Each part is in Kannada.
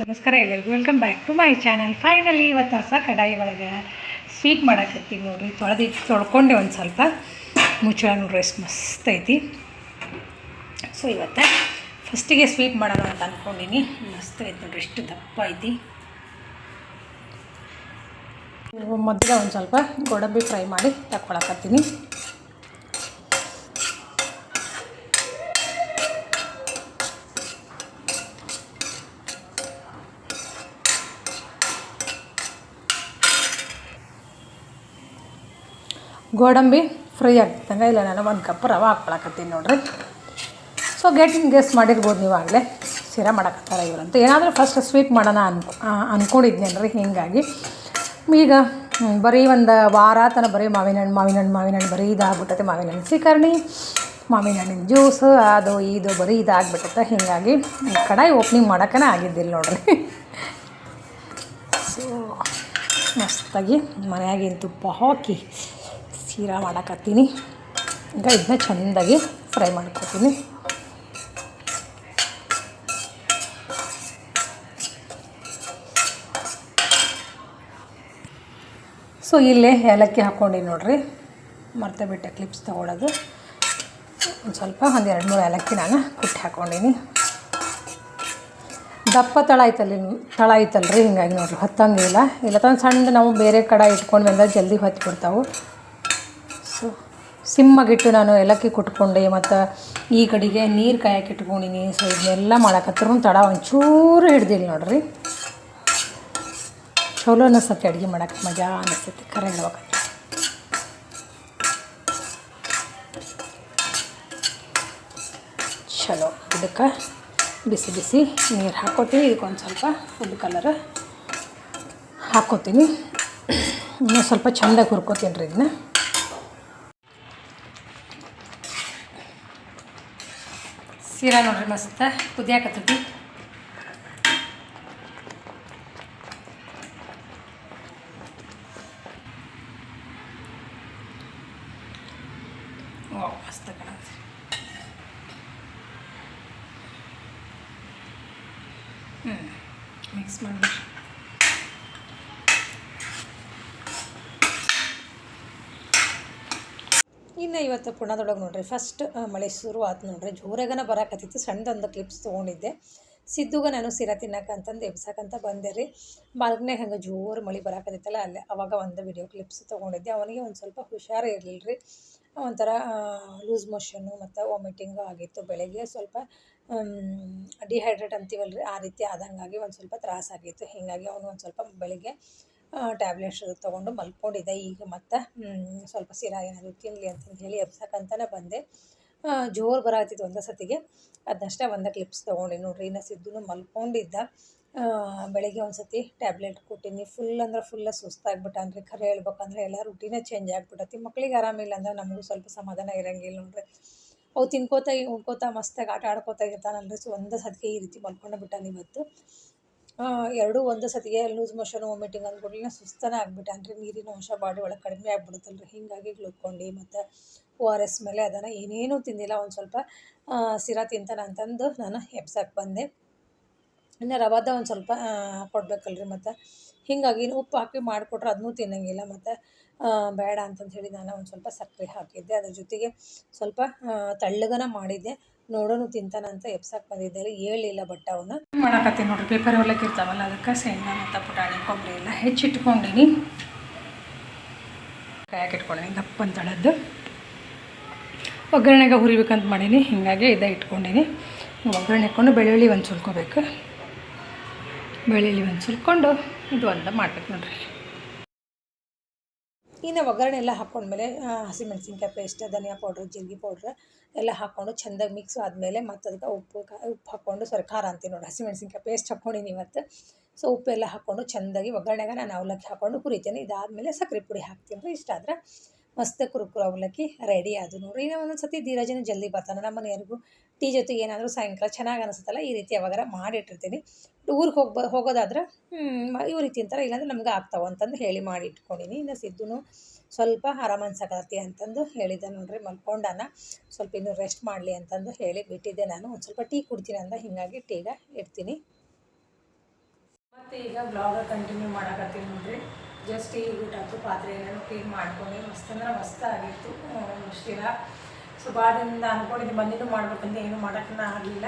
ನಮಸ್ಕಾರ ಎಲ್ಲರಿಗೂ. Welcome back to my channel finally ಇವತ್ತು ಹೊಸ ಕಡಾಯಿ ಒಳಗೆ ಸ್ವೀಟ್ ಮಾಡಕತ್ತೀವಿ ನೋಡ್ರಿ. ತೊಳೆದು ತೊಳ್ಕೊಂಡೆ ಒಂದು ಸ್ವಲ್ಪ. ಮುಚ್ಚಳ ನೋಡ್ರಿ ಎಷ್ಟು ಮಸ್ತ್ ಐತಿ. ಸೊ ಇವತ್ತು ಫಸ್ಟಿಗೆ ಸ್ವೀಟ್ ಮಾಡೋಣ ಅಂತ ಅಂದ್ಕೊಂಡಿನಿ ಮಸ್ತ್ ಐತಿ ನೋಡ್ರಿ ಎಷ್ಟು ದಪ್ಪ ಐತಿ. ಮೊದಲು ಒಂದು ಸ್ವಲ್ಪ ಗೋಡಂಬಿ ಫ್ರೈ ಮಾಡಿ ತಗೊಳಕತ್ತೀನಿ ಗೋಡಂಬಿ ಫ್ರೈ ಆಗ್ತಂಗೆ. ಇಲ್ಲ, ನಾನು ಒಂದು ಕಪ್ ರವೆ ಹಾಕ್ಕೊಳಕತ್ತೀನಿ ನೋಡಿರಿ. ಸೊ ಗೆಟ್ ಗೆಸ್ ಮಾಡಿರ್ಬೋದು ನೀವು ಆಗಲೇ. ಸಿರಾ ಮಾಡಕತ್ತಾರ ಇವ್ರಂತ. ಏನಾದರೂ ಫಸ್ಟ್ ಸ್ವೀಟ್ ಮಾಡೋಣ ಅನ್ಕೊ ಅಂದ್ಕೊಂಡಿದ್ನೇನ್ರಿ ಹೀಗಾಗಿ. ಈಗ ಬರೀ ಒಂದು ವಾರ ತನ ಬರೀ ಮಾವಿನ ಹಣ್ಣು ಮಾವಿನ ಹಣ್ಣು ಮಾವಿನ ಹಣ್ಣು ಬರೀ ಇದಾಗ್ಬಿಟ್ಟೈತೆ. ಮಾವಿನ ಹಣ್ಣು ಸೀಕರ್ಣಿ ಮಾವಿನ ಹಣ್ಣಿನ ಜ್ಯೂಸ್, ಅದು, ಇದು ಬರೀ ಇದಾಗ್ಬಿಟ್ಟೈತೆ. ಹೀಗಾಗಿ ಕಡಾಯಿ ಓಪನಿಂಗ್ ಮಾಡೋಕ್ಕೇ ಆಗಿದ್ದಿಲ್ಲ ನೋಡ್ರಿ. ಸೊ ಮಸ್ತಾಗಿ ಮನೆಯಾಗಿನ ತುಪ್ಪ ಹಾಕಿ ಸೀರಾ ಮಾಡಕತ್ತೀನಿ. ಈಗ ಇದನ್ನ ಚೆಂದಾಗಿ ಫ್ರೈ ಮಾಡ್ಕೊತೀನಿ. ಸೊ ಇಲ್ಲೇ ಏಲಕ್ಕಿ ಹಾಕ್ಕೊಂಡು ನೋಡಿರಿ. ಮರ್ತೆ ಬಿಟ್ಟೆ ಕ್ಲಿಪ್ಸ್ ತೊಗೊಳೋದು. ಒಂದು ಸ್ವಲ್ಪ, ಒಂದು ಎರಡು ಮೂರು ಏಲಕ್ಕಿ ನಾನು ಕುಟ್ಟಿ ಹಾಕ್ಕೊಂಡೀನಿ. ದಪ್ಪ ತಳ ಐತಲ್ಲಿ, ತಳ ಐತಲ್ರಿ, ಹಿಂಗಾಗಿ ನೋಡಿರಿ, ಹತ್ತಂಗಿಲ್ಲ. ಇಲ್ಲ ತಂದು ಸಣ್ಣ, ನಾವು ಬೇರೆ ಕಡೆ ಇಟ್ಕೊಂಡು ಬಂದಾಗ ಜಲ್ದಿ ಹೊತ್ತು ಬಿಡ್ತಾವೆ ಸೊ ಸಿಮ್ಮಾಗಿಟ್ಟು ನಾನು ಏಲಕ್ಕಿ ಕುಟ್ಕೊಂಡೆ, ಮತ್ತು ಈ ಕಡೆಗೆ ನೀರು ಕಾಯಕ್ಕೆ ಇಟ್ಕೊಂಡಿನಿ. ಸೊ ಇದನ್ನೆಲ್ಲ ಮಾಡಕತ್ರು. ತಡ ಒಂಚೂರು ಹಿಡ್ದಿಲ್ಲ ನೋಡ್ರಿ. ಚಲೋ ಅನಿಸ್ತೈತಿ ಅಡುಗೆ ಮಾಡಕ್ಕೆ ಮಜಾ ಅನಿಸ್ತೈತಿ. ಖರೆ ಹೇಳ್ಬೇಕಂದ್ರೆ ಚಲೋ. ಇದಕ್ಕೆ ಬಿಸಿ ಬಿಸಿ ನೀರು ಹಾಕೋತೀನಿ ಇದಕ್ಕೊಂದು ಸ್ವಲ್ಪ ಫುಡ್ ಕಲರ್ ಹಾಕೋತೀನಿ. ಇನ್ನೂ ಸ್ವಲ್ಪ ಚೆಂದಾಗಿ ಹುರ್ಕೋತೀನಿ ರೀ ಇದನ್ನ. ಸೀರಾ ನೋಡ್ರಿ ಮಸ್ತ ಕುದಿಯಾಕತ್ತೈತಿ ಮಸ್ತ ಕಾಣತ್ತೆ. ಹ್ಞೂ ಮಿಕ್ಸ್ ಮಾಡಿ ಇನ್ನು ಇವತ್ತು ಪುಣದೊಳಗೆ ನೋಡ್ರಿ ಫಸ್ಟ್ ಮಳೆ ಶುರು ಆಯ್ತು ನೋಡ್ರಿ. ಜೋರಾಗನ ಬರಕತ್ತಿತ್ತು, ಸಣ್ಣದೊಂದು ಕ್ಲಿಪ್ಸ್ ತೊಗೊಂಡಿದ್ದೆ. ಸಿದ್ದುಗ ನಾನು ಸಿರ ತಿನ್ನಕಂತಂದು ಎಬ್ಸಕ್ಕಂತ ಬಂದೆ ರೀ. ಬಾಲ್ಕನ್ಯಾಗ ಹಂಗೆ ಜೋರು ಮಳೆ ಬರಾಕತ್ತಿತ್ತಲ್ಲ, ಅಲ್ಲೇ ಅವಾಗ ಒಂದು ವಿಡಿಯೋ ಕ್ಲಿಪ್ಸ್ ತೊಗೊಂಡಿದ್ದೆ. ಅವನಿಗೆ ಒಂದು ಸ್ವಲ್ಪ ಹುಷಾರು ಇರಲಿಲ್ಲ ರೀ. ಒಂಥರ ಲೂಸ್ ಮೋಷನ್ನು ಮತ್ತು ವಾಮಿಟಿಂಗು ಆಗಿತ್ತು ಬೆಳಗ್ಗೆ. ಸ್ವಲ್ಪ ಡಿಹೈಡ್ರೇಟ್ ಅಂತೀವಲ್ಲ ರೀ ಆ ರೀತಿ ಆದಂಗಾಗಿ ಒಂದು ಸ್ವಲ್ಪ ತ್ರಾಸಾಗಿತ್ತು ಹೀಗಾಗಿ ಅವನು ಒಂದು ಸ್ವಲ್ಪ ಬೆಳಿಗ್ಗೆ ಟ್ಯಾಬ್ಲೆಟ್ಸ್ ತೊಗೊಂಡು ಮಲ್ಕೊಂಡಿದ್ದೆ. ಈಗ ಮತ್ತೆ ಸ್ವಲ್ಪ ಸಿರಾ ಏನಾದರೂ ತಿನ್ನಲಿ ಅಂತಂದು ಹೇಳಿ ಎಬ್ಸಕ್ಕಂತಲೇ ಬಂದೆ. ಜೋರು ಬರಾತಿತ್ತು ಒಂದು ಸತಿಗೆ. ಅದನ್ನಷ್ಟೇ ಒಂದು ಕ್ಲಿಪ್ಸ್ ತೊಗೊಂಡೆ. ನೋಡ್ರಿ ಇನ್ನು ಸಿದ್ದು ಮಲ್ಕೊಂಡಿದ್ದ. ಬೆಳಗ್ಗೆ ಒಂದು ಸತಿ ಟ್ಯಾಬ್ಲೆಟ್ ಕೊಟ್ಟಿನಿ. ಫುಲ್ ಅಂದ್ರೆ ಫುಲ್ಲ ಅಂದರೆ ಖರೆ ಹೇಳ್ಬೇಕಂದ್ರೆ ಎಲ್ಲ ರುಟೀನೇ ಚೇಂಜ್ ಆಗಿಬಿಟ್ಟತಿ ಮಕ್ಳಿಗೆ ಆರಾಮಿಲ್ಲ ಅಂದ್ರೆ ನಮಗೂ ಸ್ವಲ್ಪ ಸಮಾಧಾನ ಇರಂಗಿಲ್ಲ ನೋಡ್ರಿ. ಅವು ತಿನ್ಕೋತಾ ಉಣ್ಕೋತಾ ಮಸ್ತಾಗಿ ಆಟ ಆಡ್ಕೋತಾ ಇರ್ತಾನಲ್ರಿ. ಸೊ ಒಂದು ಸತಿಗೆ ಈ ರೀತಿ ಮಲ್ಕೊಂಡು ಬಿಟ್ಟಾನ ಇವತ್ತು. ಆ, ಎರಡೂ ಒಂದು ಸತಿಗೆ ಲೂಸ್ ಮೋಷನ್ ವಾಮಿಟಿಂಗ್ ಸುಸ್ತಾನ ಸುಸ್ತನೇ ಅಂದರೆ ನೀರಿನ ಅಂಶ ಬಾಡಿ ಒಳಗೆ ಕಡಿಮೆ ಆಗ್ಬಿಡುತ್ತಲ್ರಿ. ಹೀಗಾಗಿ ಗ್ಲುಕೊಂಡು ಮತ್ತು ಓ ಆರ್ ಎಸ್ ಮೇಲೆ ಅದನ್ನು ಏನೇನೂ ತಿಂದಿಲ್ಲ. ಒಂದು ಸ್ವಲ್ಪ ಸಿರ ತಿಂತಾನೆ ಅಂತಂದು ನಾನು ಎಬ್ಸಕ್ಕೆ ಬಂದೆ. ಇನ್ನು ರವಾದ ಒಂದು ಸ್ವಲ್ಪ ಕೊಡಬೇಕಲ್ರಿ ಮತ್ತು. ಹೀಗಾಗಿ ಉಪ್ಪು ಹಾಕಿ ಮಾಡಿಕೊಟ್ರೆ ಅದನ್ನೂ ತಿನ್ನಂಗಿಲ್ಲ ಮತ್ತು. ಬೇಡ ಅಂತಂದು ಹೇಳಿ ನಾನು ಒಂದು ಸ್ವಲ್ಪ ಸಕ್ಕರೆ ಹಾಕಿದ್ದೆ. ಅದ್ರ ಜೊತೆಗೆ ಸ್ವಲ್ಪ ತಳ್ಳಗನ ಮಾಡಿದ್ದೆ. ನೋಡೋನು ತಿಂತಾನಂತ ಎಬ್ಸಕ್ಕೆ ಬಂದಿದ್ದೆ ರೀ ಹೇಳಿಲ್ಲ ಬಟ್ ಅವನ್ನ ಮಾಡಕತ್ತೀನಿ ನೋಡ್ರಿ? ಪೇಪರ್ ಹೊಲಕ್ಕೆ ಇರ್ತಾವಲ್ಲ, ಅದಕ್ಕೆ ಶೇಂಗಾ ಮತ್ತು ಪುಟಾಣಿ, ಕೊಬ್ಬರಿ ಎಲ್ಲ ಹೆಚ್ಚಿಟ್ಕೊಂಡಿನಿ ಕಾಯಕ್ಕೆ ಇಟ್ಕೊಂಡಿನಿ ದಪ್ಪನ ತಳದ್ದು ಒಗ್ಗರಣೆಗೆ ಹುರಿಬೇಕಂತ ಮಾಡೀನಿ, ಹೀಗಾಗಿ ಇದ ಇಟ್ಕೊಂಡಿನಿ. ಒಗ್ಗರಣೆ ಹಾಕ್ಕೊಂಡು ಬೆಳ್ಳುಳ್ಳಿ ಒಂದು ಸುಲ್ಕೋಬೇಕು ಬೆಳ್ಳುಳ್ಳಿ ಒಂದು ಸುಲ್ಕೊಂಡು ಇದು ಒಂದು ಮಾಡ್ಬೇಕು ನೋಡ್ರಿ. ಇನ್ನು ಒಗ್ಗರಣೆ ಎಲ್ಲ ಹಾಕ್ಕೊಂಡ್ಮೇಲೆ ಹಸಿಮೆಣ್ಸಿನ್ಕಾಯಿ ಪೇಸ್ಟ್, ಧನಿಯಾ ಪೌಡ್ರ್, ಜೀರಿಗೆ ಪೌಡ್ರ್ ಎಲ್ಲ ಹಾಕ್ಕೊಂಡು ಚೆಂದಾಗಿ ಮಿಕ್ಸ್ ಆದಮೇಲೆ ಮತ್ತು ಅದಕ್ಕೆ ಉಪ್ಪು ಉಪ್ಪು ಹಾಕ್ಕೊಂಡು ಸರಿ ಖಾರ ಅಂತೀನಿ ನೋಡಿ, ಹಸಿಮೆಣ್ಸಿನ್ಕಾಯಿ ಪೇಸ್ಟ್ ಹಾಕ್ಕೊಂಡಿನಿ ಇವತ್ತು. ಸೊ ಉಪ್ಪೆಲ್ಲ ಹಾಕ್ಕೊಂಡು ಚೆಂದಾಗಿ ಒಗ್ಗರಣೆಗೆ ನಾನು ಅವಲಕ್ಕಿ ಹಾಕ್ಕೊಂಡು ಹುರಿತೀನಿ ಇದಾದಮೇಲೆ ಸಕ್ಕರೆ ಪುಡಿ ಹಾಕ್ತೀನಿ ಇಷ್ಟ ಆದ್ರೆ. ಮಸ್ತ್ ಕುರುಕುರು ಅವಲಕ್ಕಿ ರೆಡಿ ಅದು ನೋಡ್ರಿ. ಇನ್ನು ಒಂದೊಂದು ಸತಿ ಧೀರಜನ ಜಲ್ದಿ ಬರ್ತಾನೆ. ನಮ್ಮ ಮನೆಯವ್ರಿಗೂ ಟೀ ಜೊತೆಗೆ ಏನಾದರೂ ಸಾಯಂಕಾಲ ಚೆನ್ನಾಗಿ ಅನಿಸುತ್ತಲ್ಲ, ಈ ರೀತಿ ಯಾವಾಗಾರ ಮಾಡಿಟ್ಟಿರ್ತೀನಿ. ಊರಿಗೆ ಹೋಗಿ ಹೋಗೋದಾದ್ರೆ ಈ ರೀತಿ ಅಂತಾರೆ, ಇಲ್ಲಾಂದ್ರೆ ನಮ್ಗೆ ಆಗ್ತಾವ ಅಂತಂದು ಹೇಳಿ ಮಾಡಿ ಇಟ್ಕೊಂಡಿನಿ ಇನ್ನು ಸಿದ್ದುನು ಸ್ವಲ್ಪ ಆರಾಮ ಅನ್ಸಕತ್ತಿ ಅಂತಂದು ಹೇಳಿದ್ದೆ ನೋಡ್ರಿ ಮಲ್ಕೊಂಡಾನ. ಸ್ವಲ್ಪ ಇನ್ನು ರೆಸ್ಟ್ ಮಾಡಲಿ ಅಂತಂದು ಹೇಳಿ ಬಿಟ್ಟಿದ್ದೆ ನಾನು. ಒಂದು ಸ್ವಲ್ಪ ಟೀ ಕುಡ್ತೀನಿ ಅಂತ ಹೀಗಾಗಿ ಟೀಗ ಇಡ್ತೀನಿ. ಮತ್ತು ಈಗ ಬ್ಲಾಗ ಕಂಟಿನ್ಯೂ ಮಾಡಕತ್ತೀನಿ ನೋಡ್ರಿ. ಜಸ್ಟ್ ಈ ಊಟ ಹಾಕು ಪಾತ್ರೆ ಎಲ್ಲನೂ ಕ್ಲೀನ್ ಮಾಡ್ಕೊಂಡು, ಮಸ್ತ್ ಅಂದ್ರೆ ಮಸ್ತ್ ಆಗಿತ್ತು ಶಿರ. ಸೊ ಬಾದಿಂದ ಅಂದ್ಕೊಂಡಿದ್ದು ಬಂದಿದ್ದು ಮಾಡ್ಬೇಕಂತ ಏನು ಮಾಡೋಕ್ಕೂ ಆಗಲಿಲ್ಲ.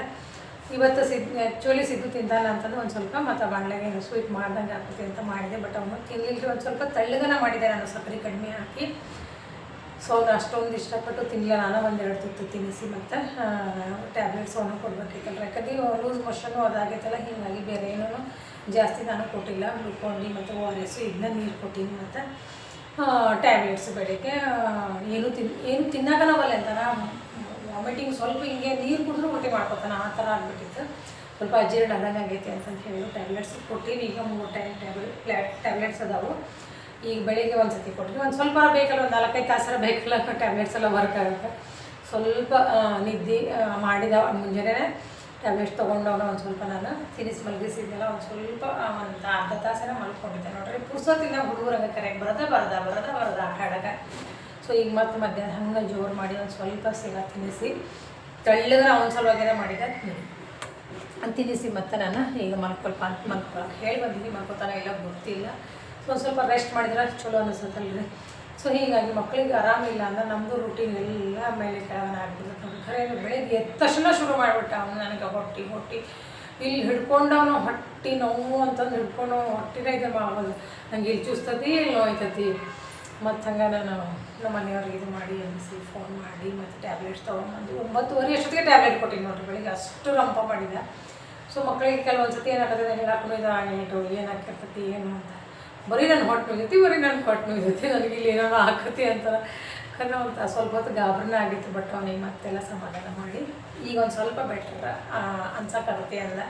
ಇವತ್ತು ಸಿದ್ ಆ್ಯಕ್ಚುಲಿ ಸಿದ್ದು ತಿಂತಾನ ಅಂತಂದು ಒಂದು ಸ್ವಲ್ಪ, ಮತ್ತು ಬಾಣಲೆಗೆ ಏನು ಸ್ವೀಟ್ ಮಾಡ್ದಂಗೆ ಆಗ್ತೈತೆ ಅಂತ ಮಾಡಿದೆ ಬಟ್ ಅವನು ತಿನ್ನಲಿಲ್ಲ ಒಂದು ಸ್ವಲ್ಪ ತಳ್ಳಗನ ಮಾಡಿದೆ ನಾನು, ಸಕ್ಕರೆ ಕಡಿಮೆ ಹಾಕಿ. ಸೊ ಅದು ಅಷ್ಟೊಂದು ಇಷ್ಟಪಟ್ಟು ತಿನ್ನಲಿಲ್ಲ ನಾನು ಒಂದೆರಡು ತುತ್ತು ತಿನ್ನಿಸಿ ಮತ್ತು ಟ್ಯಾಬ್ಲೆಟ್ಸ್ ಅವನು ಕೊಡ್ಬೇಕಿತ್ತಲ್ಲ ಯಾಕಂದ್ರೆ ಲೂಸ್ ಮೋಷನ್ನು ಅದಾಗೈತಲ್ಲ, ಹೀಗಾಗಿ ಬೇರೆ ಏನೂ ಜಾಸ್ತಿ ನಾನು ಕೊಟ್ಟಿಲ್ಲ ಗ್ಲುಕೋಂಡಿ ಮತ್ತು ಓ ಆರ್ ಎಸ್ ಇದನ್ನ ನೀರು ಕೊಟ್ಟೀನಿ ಮತ್ತು ಟ್ಯಾಬ್ಲೆಟ್ಸ್ ಬೆಳಗ್ಗೆ ಏನು ತಿನ್, ಏನು ತಿನ್ನಕನವಲ್ಲ ಅಂತಾನ ವಾಮಿಟಿಂಗ್ ಸ್ವಲ್ಪ ಹಿಂಗೆ ನೀರು ಕುಡಿದ್ರು ಮತ್ತೆ ಮಾಡ್ಕೊತಾನೆ, ಆ ಥರ ಆಗ್ಬಿಟ್ಟಿತ್ತು. ಸ್ವಲ್ಪ ಅಜೀರ್ಣ ಆದಂಗೆ ಆಗೈತೆ ಅಂತಂತ ಹೇಳಿದ್ರು. ಟ್ಯಾಬ್ಲೆಟ್ಸ್ ಕೊಟ್ಟಿವಿ ಈಗ ಮೂರು ಟೈಮ್ ಟ್ಯಾಬ್ಲೆಟ್ ಟ್ಯಾಬ್ಲೆಟ್ಸ್ ಅದಾವು. ಈಗ ಬೆಳಿಗ್ಗೆ ಒಂದು ಸತಿ ಕೊಟ್ಟಿವಿ ಒಂದು ಸ್ವಲ್ಪ ಬೇಕಲ್ಲ, ಒಂದು ನಾಲ್ಕೈದು ತಾಸರ ಬೇಕಲ್ಲ, ಟ್ಯಾಬ್ಲೆಟ್ಸ್ ಎಲ್ಲ ವರ್ಕ್ ಆಗುತ್ತೆ. ಸ್ವಲ್ಪ ನಿದ್ದೆ ಮಾಡಿದ ಮುಂಜಾನೆ ಟ್ಯಾಬ್ಲೆಟ್ಸ್ ತೊಗೊಂಡವನ ಒಂದು ಸ್ವಲ್ಪ ನಾನು ತಿನಿಸಿ ಮಲಗಿಸಿದ್ದೆಲ್ಲ ಒಂದು ಸ್ವಲ್ಪ ಒಂದು ಅರ್ಧ ತಾಸೇನ ಮಲ್ಕೊಂಡಿದ್ದೆ. ನೋಡ್ರಿ ಪುರ್ಸೋತಿಲ್ಲ ಹುಡುಗರಂಗೆ ಕರೆಕ್ಟ್ ಬರೋದ ಬರದ ಬರದ ಬರದ ಆಟ ಸೊ ಈಗ ಮತ್ತೆ ಮಧ್ಯಾಹ್ನ ಹಂಗೆ ಜೋರು ಮಾಡಿ ಒಂದು ಸ್ವಲ್ಪ ಸಿಗ ತಿನ್ನಿಸಿ ತೆಳ್ಳಗೆ ಒಂದು ಸಲುವಾಗೇನೆ ಮಾಡಿದೆ ಅಂತ ತಿನ್ನಿಸಿ ಮತ್ತೆ ನಾನು ಈಗ ಮಲ್ಕೊಲ್ಪ ಅಂತ ಮಲ್ಕೊಳಕ್ಕೆ ಹೇಳಿ ಬಂದಿದ್ದೀನಿ ಮಲ್ಕೊತಾನೆ ಇಲ್ಲ, ಗೊತ್ತಿಲ್ಲ. ಸೊ ಸ್ವಲ್ಪ ರೆಸ್ಟ್ ಮಾಡಿದ್ರೆ ಚಲೋ ಅನಿಸುತ್ತಲ್ರಿ. ಸೊ ಹೀಗಾಗಿ ಮಕ್ಕಳಿಗೆ ಆರಾಮಿಲ್ಲ ಅಂದ್ರೆ ನಮ್ಮದು ರೂಟೀನ್ ಎಲ್ಲ ಮೇಲೆ ಕೆಳಗನ ಆಗ್ಬಿಡುತ್ತೆ. ಖರೆ ಬೆಳಗ್ಗೆ ಎದ್ದ ತಕ್ಷಣ ಶುರು ಮಾಡಿಬಿಟ್ಟ ಅವನು ನನಗೆ ಹೊಟ್ಟಿ ಹೊಟ್ಟಿ. ಇಲ್ಲಿ ಹಿಡ್ಕೊಂಡವನು ಹೊಟ್ಟಿ ನೋವು ಅಂತಂದು ಹಿಡ್ಕೊಂಡು ಹೊಟ್ಟೆನೇ ಇದೆ ಮಾಡೋದು ನಂಗೆ ಇಲ್ಲಿ ಚೂಸ್ತತಿ ಇಲ್ಲಿ ನೋಯ್ತತಿ. ಮತ್ತು ಹಂಗೆ ನಾನು ನಮ್ಮ ಮನೆಯವ್ರಿಗೆ ಇದು ಮಾಡಿ ಅನಿಸಿ ಫೋನ್ ಮಾಡಿ, ಮತ್ತು ಟ್ಯಾಬ್ಲೆಟ್ಸ್ ತೊಗೊಂಬಂದು ಒಂಬತ್ತುವರೆ ಅಷ್ಟೊತ್ತಿಗೆ ಟ್ಯಾಬ್ಲೆಟ್ ಕೊಟ್ಟಿನಿ ನೋಡಿರಿ, ಬೆಳಿಗ್ಗೆ ಅಷ್ಟು ರಂಪ ಮಾಡಿದ. ಸೊ ಮಕ್ಕಳಿಗೆ ಕೆಲವೊಂದು ಸತಿ ಏನಾಗ್ತದೆ ಹೇಳಕ್ಕೂ ಇದು ಆಗಿಟ್ಟು ಏನಾಗ್ತಿರ್ತೈತಿ, ಏನು ಅಂತ. ಬರೀ ನನ್ನ ಹೊಟ್ಟೆ ನೋಯ್ತೈತಿ, ಬರೀ ನನ್ನ ಹೊಟ್ಟೆ ನೋಯ್ತೈತಿ. ನನಗೆ ಇಲ್ಲಿ ಏನೋ ಹಾಕತಿ ಅಂತ ಕನ್ನೋ ಅಂತ ಸ್ವಲ್ಪ ಹೊತ್ತು ಗಾಬರಿನ ಆಗಿತ್ತು ಬಟ್ ಅವನಿಗೆ ಮತ್ತೆಲ್ಲ ಸಮಾಧಾನ ಮಾಡಿ. ಈಗ ಒಂದು ಸ್ವಲ್ಪ ಬೆಟ್ರ ಅನ್ಸಕ್ಕಾಗತ್ತೆ ಅಲ್ಲ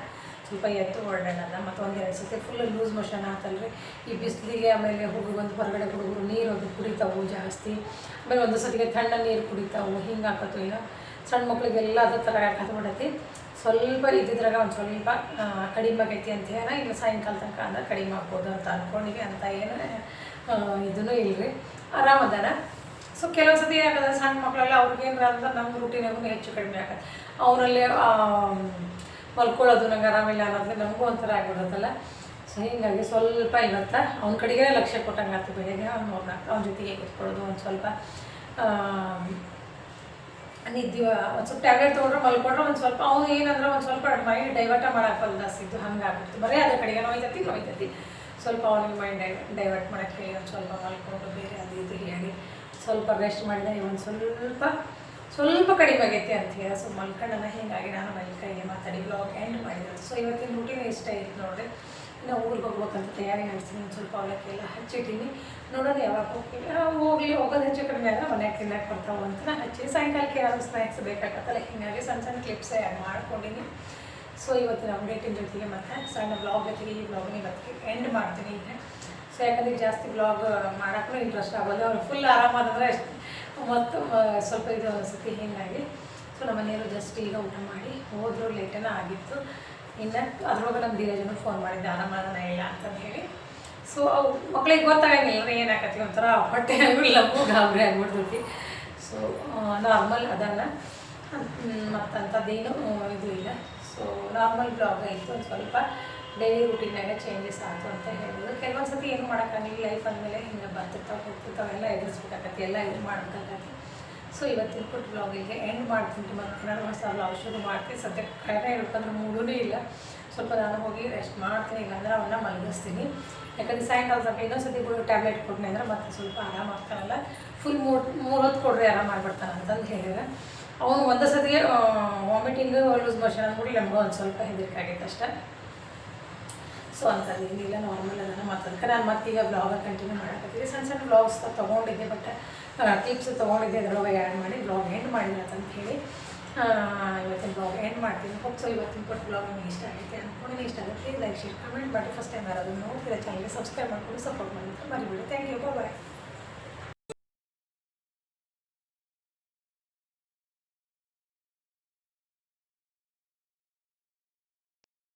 ಸ್ವಲ್ಪ ಎತ್ತು ಹೊರಡೋಣಲ್ಲ ಮತ್ತು ಒಂದು ಎರಡು ಸತಿ ಫುಲ್ ಲೂಸ್ ಮೋಷನ್ ಆತಲ್ರಿ. ಈ ಬಿಸಿಲಿಗೆ ಆಮೇಲೆ ಹುಡುಗ ಒಂದು ಹೊರಗಡೆ ಹುಡುಗರು ನೀರು ಅದು ಕುಡಿತಾವು ಜಾಸ್ತಿ. ಆಮೇಲೆ ಒಂದು ಸತಿಗೆ ತಣ್ಣ ನೀರು ಕುಡಿತಾವು. ಹಿಂಗೆ ಹಾಕತ್ತು ಈಗ ಸಣ್ಣ ಮಕ್ಳಿಗೆಲ್ಲ ಅದೇ ಥರ ಹಾಕತ್ಬಿಡತಿ ಸ್ವಲ್ಪ ಇದ್ದಿದ್ರಾಗ ಒಂದು ಸ್ವಲ್ಪ ಕಡಿಮೆ ಆಗೈತಿ ಅಂತ ಹೇಳ ಇನ್ನು ಸಾಯಂಕಾಲ ತನಕ ಅಂದ್ರೆ ಕಡಿಮೆ ಆಗ್ಬೋದು ಅಂತ ಅಂದ್ಕೊಂಡಿವಿ ಅಂತ ಏನು ಇದೂ ಇಲ್ಲರಿ ಆರಾಮದಾರ ಸೊ ಕೆಲವು ಸತಿ ಏನಾಗದ ಸಣ್ಣ ಮಕ್ಕಳೆಲ್ಲ ಅವ್ರಿಗೇನಾರ ಅಂದ್ರೆ ನಮ್ಮ ರೂಟೀನಾಗೂ ಹೆಚ್ಚು ಕಡಿಮೆ ಆಗತ್ತೆ ಅವರಲ್ಲಿ ಮಲ್ಕೊಳ್ಳೋದು ನಂಗೆ ಆರಾಮಿಲ್ಲ ಅನ್ನೋದ್ರೆ ನಮಗೂ ಒಂಥರ ಆಗ್ಬಿಡುತ್ತಲ್ಲ. ಸೊ ಹೀಗಾಗಿ ಸ್ವಲ್ಪ ಇವತ್ತು ಅವ್ನ ಕಡೆಗೆ ಲಕ್ಷ್ಯ ಕೊಟ್ಟಂಗೆ ಆಗ್ತದೆ. ಬೆಳಿಗ್ಗೆ ಅವ್ನು ನೋಡ್ನಾಕ ಅವ್ನ ಜೊತೆಗೆ ಕೂತ್ಕೊಳ್ಳೋದು ಒಂದು ಸ್ವಲ್ಪ ನಿದ್ದೆ ಒಂದು ಸ್ವಲ್ಪ ಟ್ಯಾಬ್ಲೆಟ್ ತೊಗೊಂಡ್ರೆ ಮಲ್ಕೊಂಡ್ರೆ ಒಂದು ಸ್ವಲ್ಪ, ಅವನು ಏನಂದ್ರೆ ಒಂದು ಸ್ವಲ್ಪ ಮೈಂಡ್ ಡೈವರ್ಟ ಮಾಡೋಕ್ಕಲ್ಲ ಜಾಸ್ತಿದ್ದು ಹಂಗೆ ಆಗ್ಬಿಡ್ತು ಬರೀ ಅದ್ರ ಕಡೆಗೆ ನೋಯ್ತತಿ ನೋಯ್ತತಿ. ಸ್ವಲ್ಪ ಅವನಿಗೆ ಮೈಂಡ್ ಡೈವರ್ಟ್ ಮಾಡೋಕ್ಕೆ ಹೇಳಿ, ಒಂದು ಸ್ವಲ್ಪ ಮಲ್ಕೊಂಡು ಬೇರೆ ಅದು ಇದು ಹೇಳಿ, ಸ್ವಲ್ಪ ರೆಸ್ಟ್ ಮಾಡಿದೆ ಒಂದು ಸ್ವಲ್ಪ ಸ್ವಲ್ಪ ಕಡಿಮೆ ಆಗೈತಿ ಅಂತ ಹೇಳಿ. ಸೊ ಮಲ್ಕೊಂಡನ ಹೀಗಾಗಿ ನಾನು ಮಲ್ಕೈಗೆ ಕೈಗೆ ಮಾತಾಡಿ ಬ್ಲಾಗ್ ಎಂಡ್ ಮಾಡಿದ್ರು ಸೊ ಇವತ್ತಿನ ರೂಟೀನ್ ಇಷ್ಟ ಐತೆ ನೋಡಿರಿ. ಇನ್ನು ಊರಿಗೆ ಹೋಗ್ಬೇಕಂತ ತಯಾರಿ ನಡೆಸ್ತೀನಿ ಒಂದು ಸ್ವಲ್ಪ ಅವಲಕ್ಕಿ ಎಲ್ಲ ಹಚ್ಚಿಟ್ಟಿನಿ. ನೋಡೋದು ಯಾವಾಗ ಹೋಗ್ತೀವಿ. ಹೋಗಲಿ, ಹೋಗೋದು ಹೆಚ್ಚು ಕಡಿಮೆ ಆದರೆ ಮನೆಯಾಗ ತಿನ್ನಕ್ಕೆ ಬರ್ತಾವೆ ಅಂತ ನಾ ಹಚ್ಚಿ ಸಾಯಂಕಾಲಕ್ಕೆ ಯಾರು ಸ್ನ್ಯಾಕ್ಸ್ ಬೇಕಾಗತ್ತಲ್ಲ, ಹಿಂಗಾಗಿ ಸಣ್ಣ ಸಣ್ಣ ಕ್ಲಿಪ್ಸ್ ಆ್ಯಡ್ ಮಾಡ್ಕೊಂಡಿನಿ. ಸೊ ಇವತ್ತಿನ ಅಪ್ಡೇಟಿನ ಜೊತೆಗೆ ಮತ್ತೆ ಸಣ್ಣ ಬ್ಲಾಗ್ ಜೊತೆಗೆ ಈ ಬ್ಲಾಗ್ನ ಇವತ್ತಿಗೆ ಎಂಡ್ ಮಾಡ್ತೀನಿ ಈಗ ಸೊ ಯಾಕಂದರೆ ಜಾಸ್ತಿ ಬ್ಲಾಗ್ ಮಾಡೋಕ್ಕೂ ಇಂಟ್ರೆಸ್ಟ್ ಆಗೋದು ಅವ್ರು ಫುಲ್ ಆರಾಮಾದಂದ್ರೆ ಮತ್ತು ಸ್ವಲ್ಪ ಇದು ಅನಿಸುತ್ತೆ ಹಿಂಗಾಗಿ. ಸೊ ನಮ್ಮ ಮನೆಯವರು ಜಸ್ಟ್ ಈಗ ಊಟ ಮಾಡಿ ಹೋದರೂ ಲೇಟನ ಆಗಿತ್ತು. ಇನ್ನು ಅದ್ರೊಳಗೆ ನಮ್ಮ ಧೀರಜನು ಫೋನ್ ಮಾಡಿದ್ದೆ ಮಾಡೋಣ ಇಲ್ಲ ಅಂತಂದು ಹೇಳಿ. ಸೊ ಅವು ಮಕ್ಳಿಗೆ ಗೊತ್ತಾಗಂಗಿಲ್ಲ ಏನಾಕತಿ ಒಂಥರ ಹೊಟ್ಟೆ ಆಗಿಲ್ಲ ಗಾಬರಿ ಆಗ್ಬಿಡ್ತೈತಿ. ಸೊ ನಾರ್ಮಲ್ ಅದನ್ನು. ಮತ್ತಂಥದ್ದೇನು ಇದು ಇಲ್ಲ. ಸೊ ನಾರ್ಮಲ್ ಬ್ಲಾಗ್ ಆಯಿತು, ಒಂದು ಸ್ವಲ್ಪ ಡೈಲಿ ರೂಟೀನಾಗ ಚೇಂಜಸ್ ಆಯಿತು ಅಂತ ಹೇಳ್ಬೋದು. ಕೆಲವೊಂದು ಸತಿ ಏನು ಮಾಡೋಕ್ಕಾಗಿಲ್ಲ ಲೈಫ್ ಅಂದಮೇಲೆ ಹಿಂಗೆ ಬರ್ತಿರ್ತಾವೆ ಹೋಗ್ತಿರ್ತಾವೆಲ್ಲ ಎದುರಿಸ್ಬೇಕಾಗತ್ತೆ ಎಲ್ಲ ಇದು ಮಾಡಬೇಕಾಗತ್ತೆ ಸೊ ಇವತ್ತಿನ ಬ್ಲಾಗ್ ಬ್ಲಾಗಿಗೆ ಎಂಡ್ ಮಾಡ್ತೀನಿ ಮತ್ತು ಕನ್ನಡ ಹೊಸ ಔಷಧ ಮಾಡ್ತೀನಿ ಸದ್ಯಕ್ಕೆ ಕರೆ ಹೇಳ್ಬೇಕಂದ್ರೆ ಮೂಡೂ ಇಲ್ಲ. ಸ್ವಲ್ಪ ನಾನು ಹೋಗಿ ರೆಸ್ಟ್ ಮಾಡ್ತೀನಿ. ಇಲ್ಲಾಂದ್ರೆ ಅವನ್ನ ಮಲಗಿಸ್ತೀನಿ. ಯಾಕಂದ್ರೆ ಸಾಯಂಕಾಲ ಸ್ವಲ್ಪ ಇನ್ನೊಂದು ಸತಿ ಟ್ಯಾಬ್ಲೆಟ್ ಕೊಟ್ಟನೆ ಅಂದ್ರೆ ಮತ್ತೆ ಸ್ವಲ್ಪ ಆರಾಮ ಆಗ್ತಾನಲ್ಲ. ಫುಲ್ ಮೂರು ಮೂರು ಹೊತ್ತು ಕೊಡ್ರಿ ಆರಾಮ ಮಾಡ್ಬಿಡ್ತಾನೆ ಅಂತಂದು ಹೇಳಿದ್ರೆ ಅವನು ಒಂದು ಸತಿಗೆ ವಾಮಿಟಿಂಗ್ ಲೂಸ್ ಮೋಷನ್ ಅಂದ್ಬಿಟ್ಟು ನಮಗೂ ಒಂದು ಸ್ವಲ್ಪ ಹೆದರಿಕೆ ಆಗಿತ್ತು ಅಷ್ಟೇ ಸೊ ಅಂತ ಏನಿಲ್ಲ ನಾರ್ಮಲ್ ಅದನ್ನು ಮಾತಾಡ್ಕೆ ನಾನು ಮತ್ತೀಗ ಬ್ಲಾಗ ಕಂಟಿನ್ಯೂ ಮಾಡಕತ್ತೀನಿ. ಸಣ್ಣ ಸಣ್ಣ ಬ್ಲಾಗ್ಸ್ ತೊಗೊಂಡಿದ್ದೆ ಬಟ್ ಕ್ಲಿಪ್ಸ್ ತೊಗೊಂಡಿದ್ದೆ, ಅದರೊಳಗೆ ಆ್ಯಡ್ ಮಾಡಿ ಬ್ಲಾಗ್ ಎಂಡ್ ಮಾಡಿಲ್ಲ ಅಂತ ಹೇಳಿ ಇವತ್ತಿನ ಬ್ಲಾಗ್ ಎಂಡ್ ಮಾಡ್ತೀನಿ. ಹೋಪ್ ಸೊ ಇವತ್ತಿನ ಕೊಟ್ಟು ಬ್ಲಾಗ್ ನಿಮಗೆ ಇಷ್ಟ ಆಗುತ್ತೆ ಅಂದ್ಕೊಂಡು ಇಷ್ಟ ಆಗುತ್ತೆ ಲೈಕ್ ಶೇರ್ ಕಮೆಂಟ್ ಮಾಡಿ ಫಸ್ಟ್ ಟೈಮ್ ಯಾರಾದರೂ ನೋಡ್ತೀರ ಚಾನಲ್ಗೆ ಸಬ್ಸ್ಕ್ರೈಬ್ ಮಾಡಿಕೊಂಡು ಸಪೋರ್ಟ್ ಮಾಡಿದ್ರೆ ಮರಿಬಿಡಿ. Thank you bye